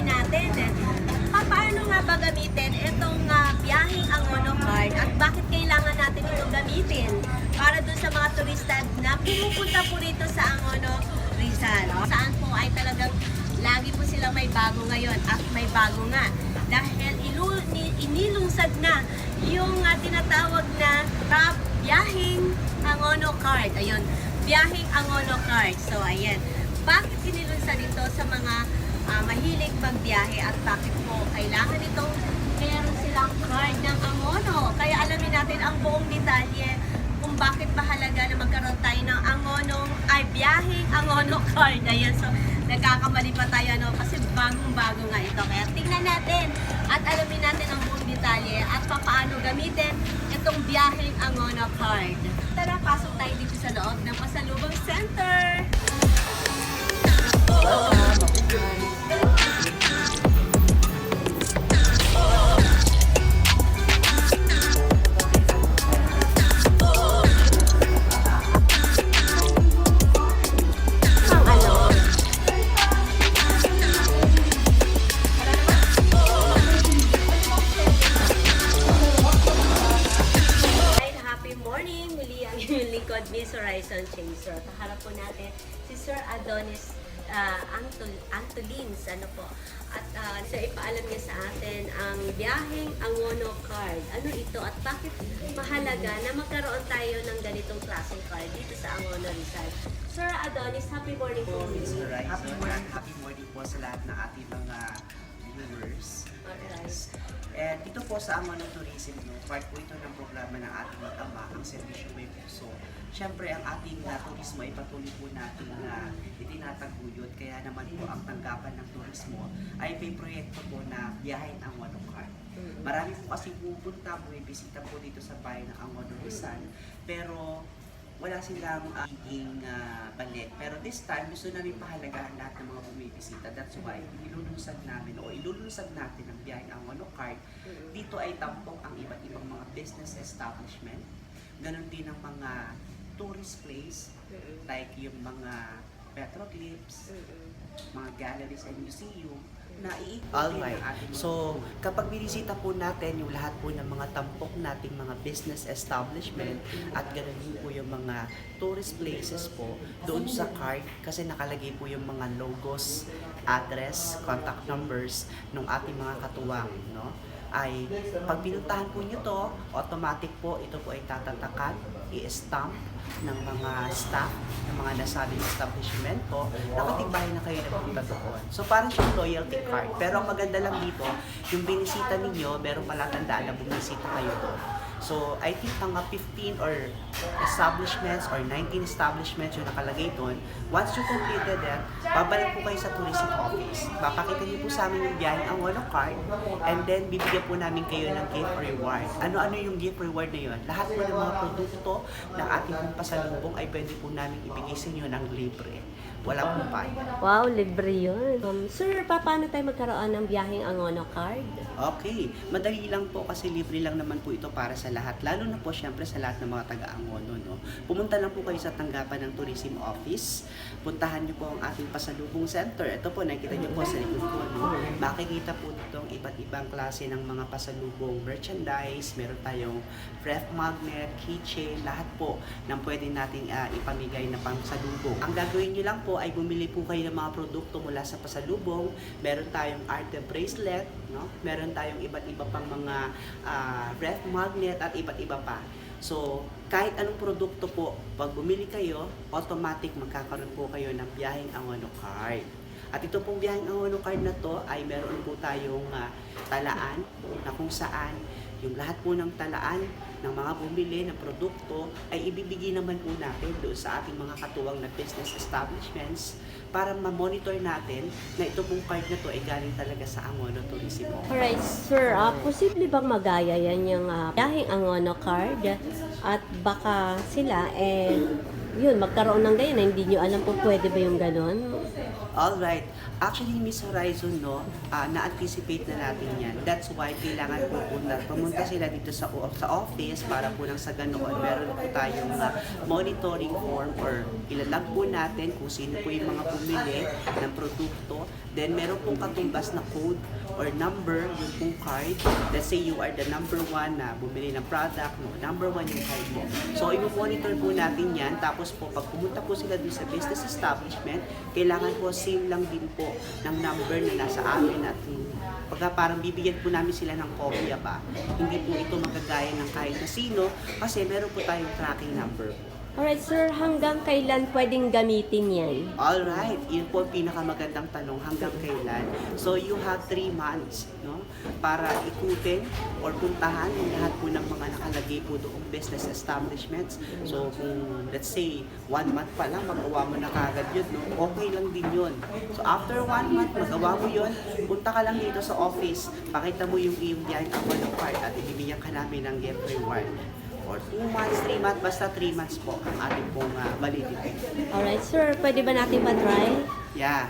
So aalamin natin eh, pa- paano nga ba gamitin itong uh, biyaheng Angono card at bakit kailangan natin ito gamitin para dun sa mga turista na pumupunta po rito sa Angono Rizal. Saan po ay talagang lagi po sila may bago ngayon at may bago nga dahil ilu- ni- inilungsad na yung uh, tinatawag na uh, biyaheng Angono card. Ayun, biyaheng Angono card. So ayan, bakit inilunsad ito sa mga ah, mahilig magbiyahe at bakit po kailangan itong meron silang card ng Angono. Kaya alamin natin ang buong detalye kung bakit mahalaga na magkaroon tayo ng Angono, ay biyaheng Angono card. Ayan, so nagkakamali pa tayo no? kasi bagong-bago nga ito. Kaya tingnan natin at alamin natin ang buong detalye at paano gamitin itong biyaheng Angono card. Tara, pasok tayo dito sa loob ng Pasalubong Center. Adonis ah, Antul Antolins. Ano po? At uh, sir, ipaalam niya sa atin ang biyaheng Angono card. Ano ito at bakit mahalaga na magkaroon tayo ng ganitong klaseng card dito sa Angono Rizal? Sir Adonis, happy morning po. Happy morning. Happy morning po sa lahat ng ating mga viewers. Alright. And ito po sa Ama ng Tourism, no, part po ito ng programa ng ating mag-ama, ang Servisyo May Puso. Siyempre, ang ating uh, turismo ay patuloy po natin na itinataguyod. Kaya naman po ang tanggapan ng turismo ay may proyekto po na biyahin ang Wanokar. Mm. Marami po kasi pupunta, bumibisita po dito sa bahay ng Angono Rizal. Pero wala silang uh, higing uh, balik. Pero this time, gusto namin pahalagahan lahat ng mga bumibisita. That's why, ilulunsad namin o ilulunsad natin ang biyaheng Angono Card. Mm. Dito ay tampok ang iba't ibang mga business establishment. Ganon din ang mga tourist place, Mm-mm. like yung mga Mm-mm. mga galleries and museum, na Alright. So, kapag binisita po natin yung lahat po ng mga tampok nating mga business establishment at ganoon din po yung mga tourist places po doon sa card kasi nakalagay po yung mga logos, address, contact numbers ng ating mga katuwang, no? ay pag pinuntahan po nyo to, automatic po ito po ay tatatakan, i-stamp ng mga staff ng mga nasabing establishment po, nakatibay na kayo na punta doon. So parang siyang loyalty card. Pero ang maganda lang dito, yung binisita ninyo, meron palatandaan na bumisita kayo doon. So, I think mga 15 or establishments or 19 establishments yung nakalagay doon. Once you completed that, babalik po kayo sa tourism office. Papakita niyo po sa amin yung biyaheng ang Wano card and then bibigyan po namin kayo ng gift reward. Ano-ano yung gift reward na yun? Lahat po ng mga produkto ng ating pong pasalubong ay pwede po namin ibigay sa inyo ng libre. Wala pong bayad. Wow, libre yun. Um, sir, pa- paano tayo magkaroon ng biyaheng Angono card? Okay, madali lang po kasi libre lang naman po ito para sa lahat. Lalo na po syempre sa lahat ng mga taga-Angono. No? Pumunta lang po kayo sa tanggapan ng Tourism Office. Puntahan niyo po ang ating pasalubong center. Ito po, nakikita niyo po sa likod ko. No? Makikita po dito ang iba't ibang klase ng mga pasalubong merchandise. Meron tayong ref magnet, keychain, lahat po ng pwede nating ah, ipamigay na pangsalubong. Ang gagawin niyo lang po ay bumili po kayo ng mga produkto mula sa pasalubong. Meron tayong arte bracelet, no? Meron tayong iba't iba pang mga ah, ref magnet at iba't iba pa. So, kahit anong produkto po, pag bumili kayo, automatic magkakaroon po kayo ng biyaheng Angono card. At ito pong biyaheng Angono card na to ay meron po tayong ah, talaan na kung saan yung lahat po ng talaan ng mga bumili ng produkto ay ibibigay naman po natin doon sa ating mga katuwang na business establishments para ma-monitor natin na ito pong card na to ay galing talaga sa Angono Tourism. Alright, sir, ah, posible bang magaya yan yung uh, biyaheng Angono card? At baka sila, eh, yun, magkaroon ng ganyan na hindi nyo alam kung pwede ba yung ganon? Alright. Actually, Miss Horizon, no, ah, na-anticipate na natin yan. That's why kailangan po pumunta, pumunta sila dito sa, sa office para po nang sa ganoon, meron po tayong ah, monitoring form or ilalag po natin kung sino po yung mga bumili ng produkto. Then, meron pong katumbas na code or number, yung pong card. Let's say you are the number one na bumili ng product, no, number one yung card mo. So, i-monitor po natin yan. Tapos po, pag pumunta po sila dun sa business establishment, kailangan po same lang din po ng number na nasa amin at pagka parang bibigyan po namin sila ng kopya ba, hindi po ito magagaya ng kahit na sino kasi meron po tayong tracking number po. Alright, sir, hanggang kailan pwedeng gamitin yan? Alright, yun po ang pinakamagandang tanong hanggang kailan. So you have three months no, para ikutin or puntahan yung lahat po ng mga nakalagay po doong business establishments. So kung let's say one month pa lang, magawa mo na kagad yun, no? okay lang din yun. So after one month, magawa mo yun, punta ka lang dito sa office, pakita mo yung iyong diyan ako ng card at ibibigyan ka namin ng gift reward. Or 2 months, 3 months, basta 3 months po ang ating pong uh, validity. Alright, sir, pwede ba natin pa-try? Yeah.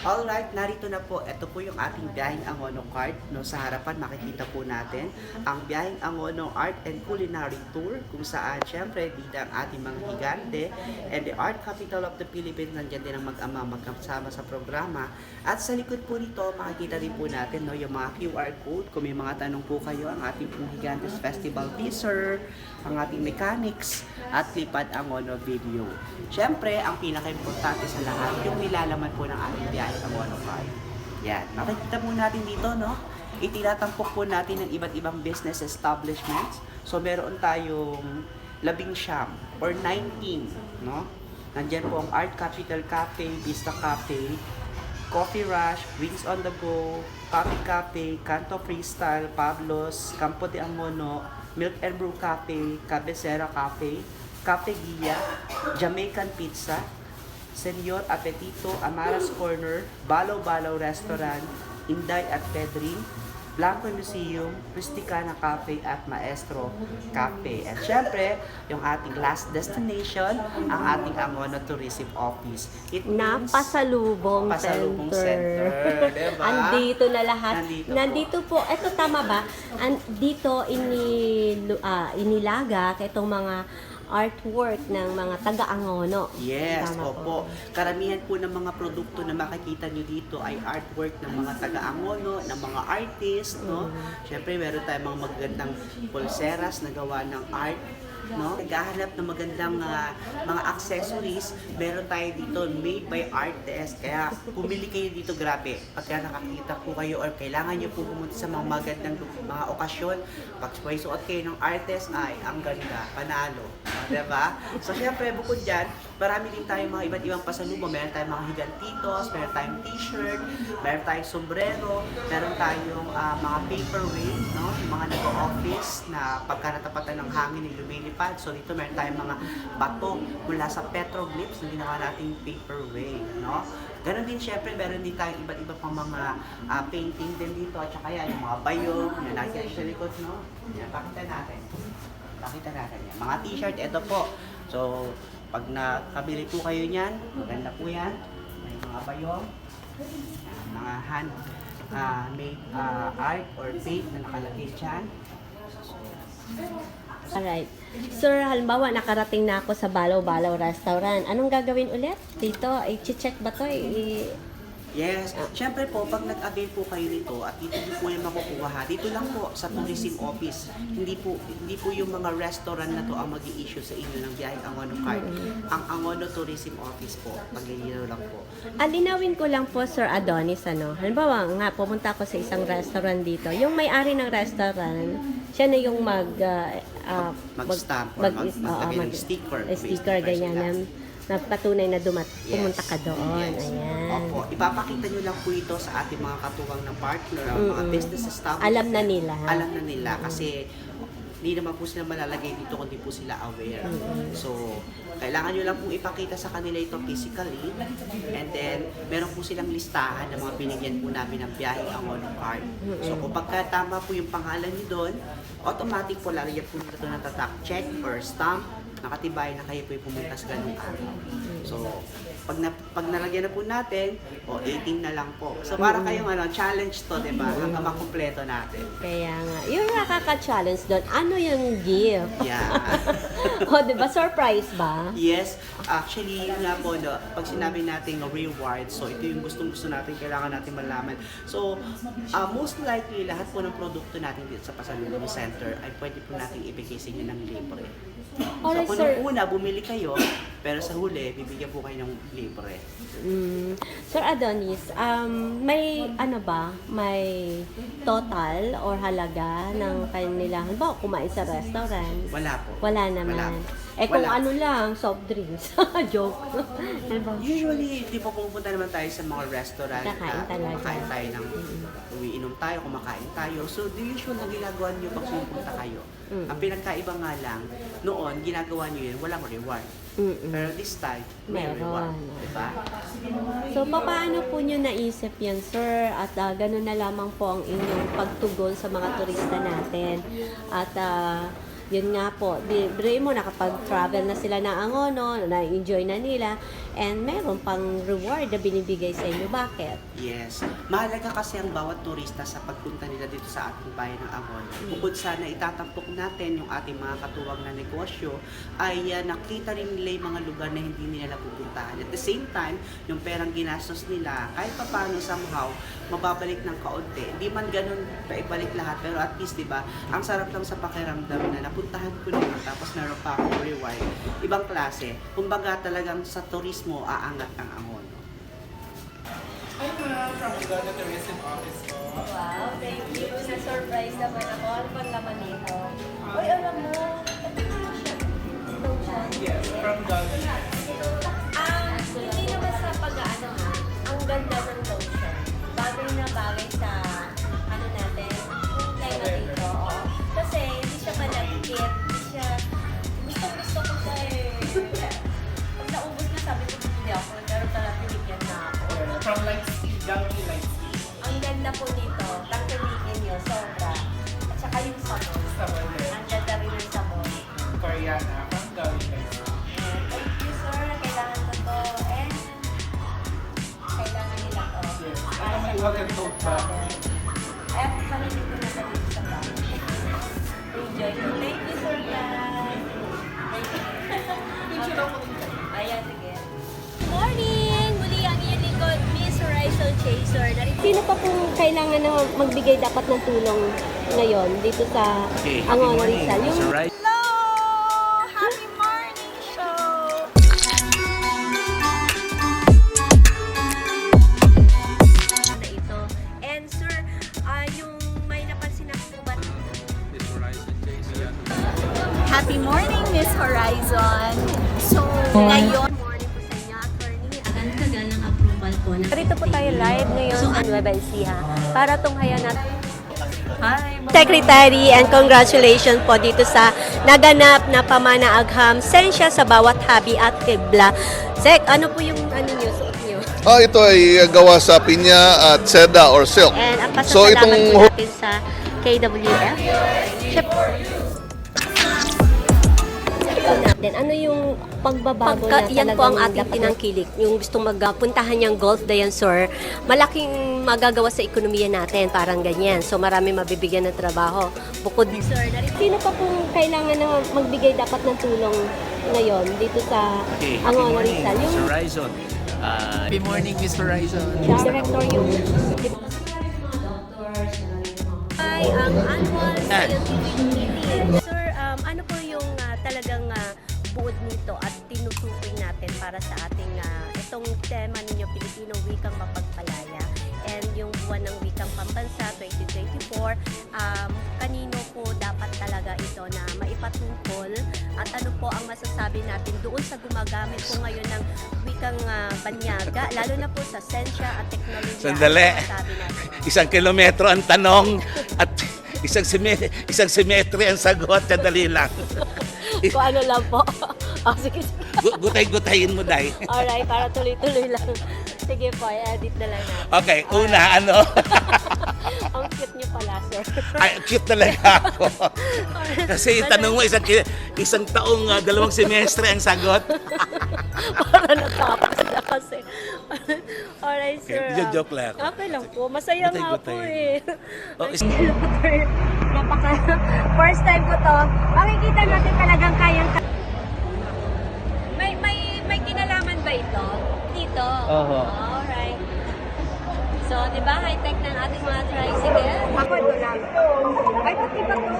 Alright, narito na po. Ito po yung ating biyaheng Angono card. No, sa harapan makikita po natin ang biyaheng Angono Art and Culinary Tour kung saan syempre bida ang ating mga higante and the art capital of the Philippines nandiyan din ang mag-ama magkasama sa programa. At sa likod po nito makikita din po natin no, yung mga QR code. Kung may mga tanong po kayo, ang ating pong Higantes Festival teaser, ang ating mechanics, at lipad ang Ono video. Syempre, ang pinaka-importante sa lahat, yung nilalaman po ng ating biyahe ang Ono card. Yan, makikita po natin dito, no? Itinatampok po natin ng iba't ibang business establishments. So, meron tayong labing siyam or 19, no? Nandyan po ang Art Capital Cafe, Vista Cafe, Coffee Rush, Wings on the Go, Coffee Cafe, Canto Freestyle, Pablos, Campo de Amono, Milk and Brew Cafe, Cabecera Cafe, Cafe Gia, Jamaican Pizza, Senyor Apetito, Amaras Corner, Balaw Balaw Restaurant, Inday at Pedrin, Blanco Museum, Rusticana Cafe at Maestro Cafe. At syempre, yung ating last destination, ang ating Angono Tourism Office. It Na means- pasalubong, center. center, diba? Andito na lahat. Nandito po. Nandito po. Eto tama ba? An dito inilu, ah, inilaga itong mga artwork ng mga taga-Angono. Yes, Tama opo. Karamihan po ng mga produkto na makikita nyo dito ay artwork ng mga taga-Angono, ng mga artist, no? Siyempre, meron tayong mga magagandang pulseras na gawa ng art, no? Naghahanap ng magandang ah, mga accessories, meron tayo dito made by artists. Kaya pumili kayo dito, grabe. Pagka nakakita po kayo or kailangan nyo po pumunta sa mga magandang mga okasyon, pag may suot kayo ng artist, ay, ang ganda, panalo. Diba? So, syempre, bukod dyan, marami din tayong mga iba't ibang pasalubong. Meron tayong mga higantitos, meron tayong t-shirt, meron tayong sombrero, meron tayong ah, mga paperweight, no? Yung mga nag-office na pagka natapatan ng hangin ay lumilipad. So, dito meron tayong mga bato mula sa petroglyphs na ginawa nating paperweight, no? Ganon din, syempre, meron din tayong iba't iba pang mga ah, painting din dito. At saka yan, yung mga bayog, yung nakikita sa likod, no? Yan, pakita natin. Pakita natin yan. Mga t-shirt, ito po. So, pag nakabili po kayo niyan, maganda po yan. May mga bayong, yan, mga hand ah, made ah, art or paint na nakalagay dyan. Alright. Sir, halimbawa, nakarating na ako sa Balaw-Balaw Restaurant. Anong gagawin ulit? Dito, i-check ba to? I- Yes. Siyempre po, pag nag-avail po kayo nito at dito nyo po yung makukuha ha, dito lang po sa tourism office. Hindi po hindi po yung mga restaurant na to ang mag issue sa inyo ng biyaheng Angono card. Ang Angono Tourism Office po, paglilinaw lang po. Alinawin ko lang po, Sir Adonis, ano. Halimbawa nga, pumunta ako sa isang restaurant dito. Yung may-ari ng restaurant, siya na yung mag... ah, ah, Mag-stamp or mag- oo, maglagay ng sticker. eh, sticker, Based ganyan. on Na, na patunay na dumat, Yes. pumunta ka doon. Yes. Ayan. Opo, ipapakita nyo lang po ito sa ating mga katuwang na partner, ang mga Mm-mm. business establishment. Alam na nila. Alam na nila kasi hindi naman po sila malalagay dito kundi po sila aware. So, kailangan nyo lang pong ipakita sa kanila ito physically and then meron po silang listahan ng mga binigyan po namin ng biyahe ang on card. So, kung pagka tama po yung pangalan nyo doon, automatic po lalagyan po nito ng tatak check or stamp nakatibay na kayo po yung pumunta sa ganung araw. So, Pag, na, pag nalagyan na po natin, o 18 na lang po. So para kayong ano, challenge to, di ba? Hanggang makumpleto natin. Kaya nga, yung nakaka-challenge doon, ano yung gift? Yeah. o, di ba? Surprise ba? Yes, actually, yun nga po, no, pag sinabi natin reward, so ito yung gustong-gusto natin, kailangan natin malaman. So, uh, most likely, lahat po ng produkto natin dito sa Pasalubong Center ay pwede po natin ibigay sa inyo ng libre. Alright, so, kung sir. nung una, bumili kayo, pero sa huli, bibigyan po kayo ng libre. Mm. Sir Adonis, um, may ano ba? May total or halaga ng kanilang, ba kumain sa restaurant? Wala po. Wala naman. Wala. Eh kung Wala. ano lang, soft drinks. Joke. Ano ba? Usually, di ba pumupunta naman tayo sa mga restaurant, Kakain talaga. kumakain tayo ng, umiinom tayo, kumakain tayo. So, the usual na ginagawa nyo pag pumupunta kayo. Mm. Ang pinagkaiba nga lang, noon, ginagawa nyo yun, walang reward. Mm-mm. Pero this time, may Meron. reward. Diba? So, paano po nyo naisip yan, sir? At ah, ganun na lamang po ang inyong pagtugon sa mga turista natin. At ah, yun nga po, libre mo, nakapag-travel na sila ng Angono, na-enjoy na nila, and meron pang reward na binibigay sa inyo. Bakit? Yes. Mahalaga kasi ang bawat turista sa pagpunta nila dito sa ating bayan ng Avon. Bukod sa na itatampok natin yung ating mga katuwang na negosyo, ay uh, nakita rin nila yung mga lugar na hindi nila napupuntahan. At the same time, yung perang ginastos nila, kahit pa paano somehow, mababalik ng kaunti. Hindi man ganun paibalik lahat, pero at least, di ba, ang sarap lang sa pakiramdam na napuntahan ko na yun, tapos meron pa akong reward. Ibang klase. Kumbaga talagang sa turismo, aangat ang angon. Hi ma'am, from Uganda Tourism Office po. Wow, thank you. Na-surprise naman ako. Ano bang laman nito? Uy, alam mo, ito na siya. Yes, from Uganda. Ah, hindi naman sa pag-ano ha, ang ganda ng na bagay sa, Pamilip ko na sa dito sa bahay. Enjoy ko. Thank you sir guys. Thank you. Ayan, sige. Morning! Muli ang inyong lingkod, Miss Horizon Chaser. Sino pa kung kailangan na magbigay dapat ng tulong ngayon dito sa Angono Rizal? Yung Hello! Happy Happy morning, Miss Horizon! So, ngayon, Good morning po sa inyo, attorney. Agad-agad ng approval po. Narito po tayo live ngayon sa Nueva Ecija para tunghayan natin Hi! Secretary and congratulations po dito sa naganap na pamana-agham sensya sa bawat habi at kibla. Sek, ano po yung ano niyo, suot niyo? Ah, ito ay gawa sa pinya at seda or silk. And ang So, pasasalamat itong po natin sa KWF. Syempre, Then ano yung pagbabago Pagka, na yan po ang ating dapat- tinangkilik. Yung gustong magpuntahan niyang Golf Dayansur, malaking magagawa sa ekonomiya natin, parang ganyan. So marami mabibigyan ng trabaho. Bukod Sir, sino pa kung kailangan na magbigay dapat ng tulong ngayon dito sa Okay, morning, Rizal? Yung Miss Horizon. Ah, Happy morning, Miss Horizon. director yung ay ang annual scientific nito at tinutukoy natin para sa ating ah, itong tema ninyo, Pilipino Wikang Mapagpalaya and yung buwan ng Wikang Pambansa 2024, um, kanino po dapat talaga ito na maipatungkol at ano po ang masasabi natin doon sa gumagamit po ngayon ng wikang ah, banyaga, lalo na po sa sensya at teknolohiya. Sandali. Ano isang kilometro ang tanong at isang sime, isang simetri ang sagot. Sandali lang. Kung ano lang po. oh, sige, sige. Gu- Gutay-gutayin mo, Day. Alright, para tuloy-tuloy lang. Sige po, edit na lang natin. Okay, una, ano? Ang cute niyo pala, sir. Ay, cute talaga ako. Kasi yung tanong mo, isang, isang taong ah, dalawang semestre ang sagot. para natapos na kasi. Alright, sir. Okay, joke lang ako. Okay lang po. Masaya nga po eh. Oh, is- Napaka first time ko to. Makikita natin talagang kayang ba ito? Dito? Oho. Alright. So, di ba high-tech ng ating mga tricycle? Ako ito lang. Ay, pati ba to?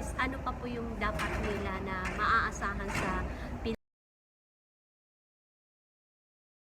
Is ano pa po yung dapat nila na maaasahan sa